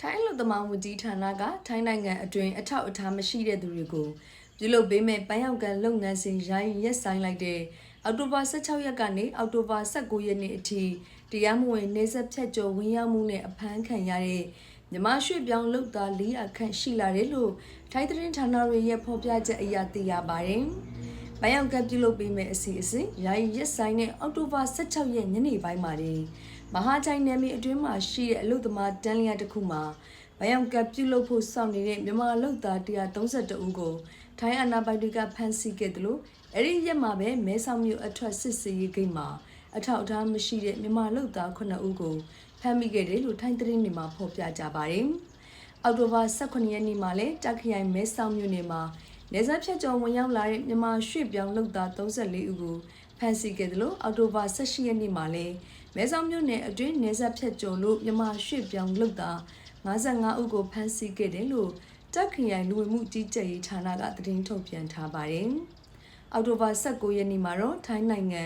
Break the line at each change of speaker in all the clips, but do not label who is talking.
ထိုင်းလူသမားဝန်ကြီးဌာနကထိုင်းနိုင်ငံအတွင်းအထောက်အထားမရှိတဲ့သူတွေကိုပြုလုပ်ပေးမဲ့ပန်းရောက်ကန်လုပ်ငန်းစဉ်ရိုင်းရက်ဆိုင်လိုက်တဲ့အောက်တိုဘာ16ရက်ကနေအောက်တိုဘာ19ရက်နေ့အထိတရားမဝင်နေဆက်ဖြတ်ကျော်ဝင်ရောက်မှုနဲ့အဖမ်းခံရတဲ့မြမရွှေပြောင်းလုပ်သား400ခန့်ရှိလာတယ်လို့ထိုင်းသတင်းဌာနတွေရဲ့ဖော်ပြချက်အရသိရပါတယ်။ ပန်းရောက်ကန်ပြုလုပ်ပေးမဲ့အစီအစဉ်ရိုင်းရက်ဆိုင်တဲ့အောက်တိုဘာ16ရက်ညနေပိုင်းမှာတည်းမဟာချိုင်နယ်မြေအတွင်းမှာရှိတဲ့အလုသမားတန်းလျာတစ်ခုမှာဘယောင်ကပ်ပြုတ်လို့ဖို့စောင့်နေတဲ့မြန်မာအလုသား132ဦးကိုထိုင်းအာဏာပိုင်တွေကဖမ်းဆီးခဲ့တယ်လို့အဲ့ဒီရက်မှာပဲမဲဆောက်မြို့အထွက်စစ်စေးရေးဂိတ်မှာအထောက်အထားမရှိတဲ့မြန်မာအလုသား9ဦးကိုဖမ်းမိခဲ့တယ်လို့ထိုင်းသတင်းတွေမှာဖော်ပြကြပါတယ်။အောက်တိုဘာ18ရက်နေ့မှာလည်းတက်ခရိုင်မဲဆောက်မြို့နယ်မှာ နေဆက်ဖြတ်ကျော်ဝင်ရောက်လာတဲ့မြန်မာရွှေ့ပြောင်းလုပ်သား34ဦးကိုဖမ်းဆီးခဲ့တယ်လို့အောက်တိုဘာ18ရက်နေ့မှာလည်းမဲဆောက်မြို့နယ်အတွင်းနေဆက်ဖြတ်ကျော်လို့မြန်မာရွှေ့ပြောင်းလုပ်သား55ဦးကိုဖမ်းဆီးခဲ့တယ်လို့တက်ခရိုင်လူဝင်မှုကြီးကြပ်ရေးဌာနကသတင်းထုတ်ပြန်ထားပါတယ်။အောက်တိုဘာ19ရက်နေ့မှာတော့ထိုင်းနိုင်ငံ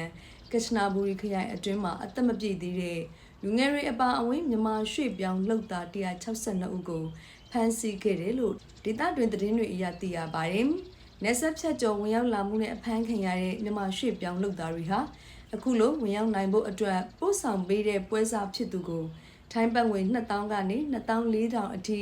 ကချနာဘူရီခရိုင်အတွင်းမှာအသက်မပြည့်သေးတဲ့ လူငယ်တွေအပါအဝင်မြန်မာရွှေ့ပြောင်းလုပ်သား162ဦးကိုဖမ်းဆီးခဲ့တယ်လို့ဒေသတွင်သတင်းတွေအရသိရပါတယ်။နေဆက်ဖြတ်ကျော်ဝင်ရောက်လာမှုနဲ့အဖမ်းခံရတဲ့မြန်မာရွှေ့ပြောင်းလုပ်သားတွေဟာအခုလိုဝင်ရောက်နိုင်ဖို့အတွက်ပို့ဆောင်ပေးတဲ့ပွဲစားဖြစ်သူကိုထိုင်းဘတ်ငွေ2000ကနေ2400အထိ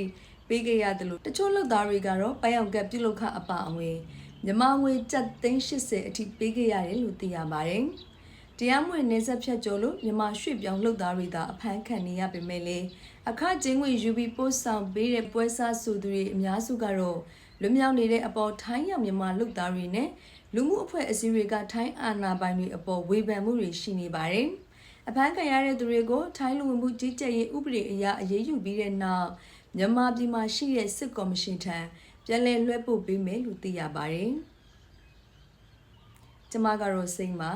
ပေးခဲ့ရတယ်လို့တချို့လုပ်သားတွေကတော့ပန်းရောက်ကပြုလုပ်ခအပါအဝင်မြန်မာငွေကျပ်သိန်း80အထိပေးခဲ့ရတယ်လို့သိရပါတယ်။ တရားမဝင်နေဆက်ဖြတ်ကျော်လို့မြန်မာရွှေ့ပြောင်းလုပ်သားတွေသာအဖမ်းခံနေရပေမဲ့လည်းအခကျင်းငွေယူပြီးပို့ဆောင်ပေးတဲ့ပွဲစားဆိုသူတွေအများစုကတော့လွမြောက်နေတဲ့အပေါ်ထိုင်းရောက်မြန်မာလုပ်သားတွေနဲ့လူမှုအဖွဲ့အစည်းတွေကထိုင်းအာဏာပိုင်တွေအပေါ်ဝေဖန်မှုတွေရှိနေပါတယ်။အဖမ်းခံရတဲ့သူတွေကိုထိုင်းလူဝင်မှုကြီးကြပ်ရေးဥပဒေအရအရေးယူပြီးတဲ့နောက်မြန်မာပြည်မှာရှိတဲ့စစ်ကော်မရှင်ထံပြန်လည်လွှဲပို့ပေးမယ်လို့သိရပါတယ်။ကျမကတော့စိတ်မှာ